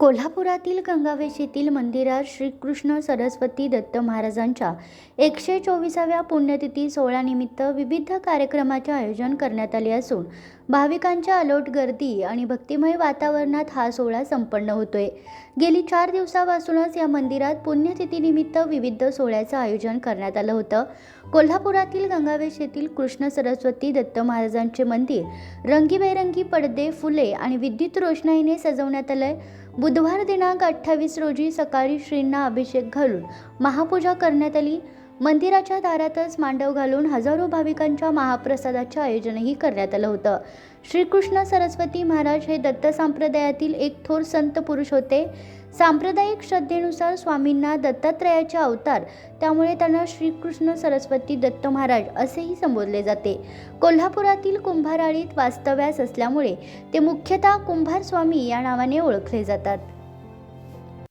कोल्हापुरातील गंगावेश येथील मंदिरात श्रीकृष्ण सरस्वती दत्त महाराजांच्या एकशे चोवीसाव्या पुण्यतिथी सोहळ्यानिमित्त विविध कार्यक्रमाचे आयोजन करण्यात आले असून भाविकांच्या अलोट गर्दी आणि भक्तिमय वातावरणात हा सोहळा संपन्न होतोय. गेली चार दिवसापासूनच या मंदिरात पुण्यतिथीनिमित्त विविध सोहळ्याचं आयोजन करण्यात आलं होतं. कोल्हापुरातील गंगावेश येथील कृष्ण सरस्वती दत्त महाराजांचे मंदिर रंगीबेरंगी पडदे फुले आणि विद्युत रोषणाईने सजवण्यात आलंय. बुधवार दिनांक अठ्ठावीस रोजी सकाळी श्रींना अभिषेक घालून महापूजा करण्यात आली. मंदिराच्या दारातच मांडव घालून हजारो भाविकांच्या महाप्रसादाचे आयोजनही करण्यात आलं होतं. श्रीकृष्ण सरस्वती महाराज हे दत्त संप्रदायातील एक थोर संत पुरुष होते. सांप्रदायिक श्रद्धेनुसार स्वामींना दत्तात्रयाचे अवतार त्यामुळे त्यांना श्रीकृष्ण सरस्वती दत्त महाराज असेही संबोधले जाते. कोल्हापुरातील कुंभाराळीत वास्तव्यास असल्यामुळे ते मुख्यतः कुंभार स्वामी या नावाने ओळखले जातात.